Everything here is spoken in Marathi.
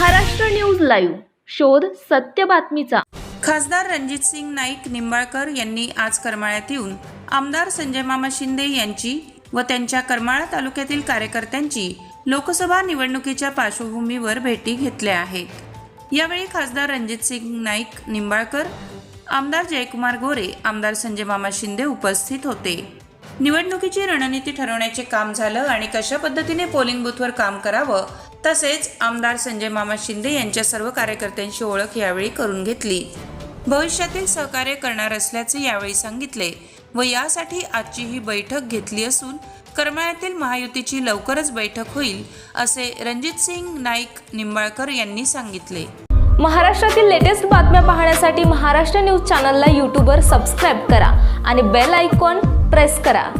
महाराष्ट्र न्यूज लाईव्ह शोध सत्य बातमीचा. खासदार रणजितसिंग नाईक निंबाळकर यांनी आज करमाळ्यात येऊन आमदार संजय मामा शिंदे यांची व त्यांच्या करमाळा तालुक्यातील कार्यकर्त्यांची लोकसभा निवडणुकीच्या पार्श्वभूमीवर भेटी घेतल्या आहेत. यावेळी खासदार रणजितसिंग नाईक निंबाळकर आमदार जयकुमार गोरे आमदार संजय मामा शिंदे उपस्थित होते. निवडणुकीची रणनीती ठरवण्याचे काम झालं आणि कशा पद्धतीने पोलिंग बूथवर काम करावं तसेच आमदार संजय मामा शिंदे यांच्या सर्व कार्यकर्त्यांची ओळख यावेळी करून घेतली. भविष्यातील सहकार्य करणार असल्याचे यावेळी सांगितले व यासाठी आजची ही बैठक घेतली असून करमाळ्यातील महायुतीची लवकरच बैठक होईल असे रणजित सिंग नाईक निंबाळकर यांनी सांगितले. महाराष्ट्रातील लेटेस्ट बातम्या पाहण्यासाठी महाराष्ट्र न्यूज चॅनलला यूट्यूबवर सबस्क्राईब करा आणि बेल आयकॉन प्रेस करा.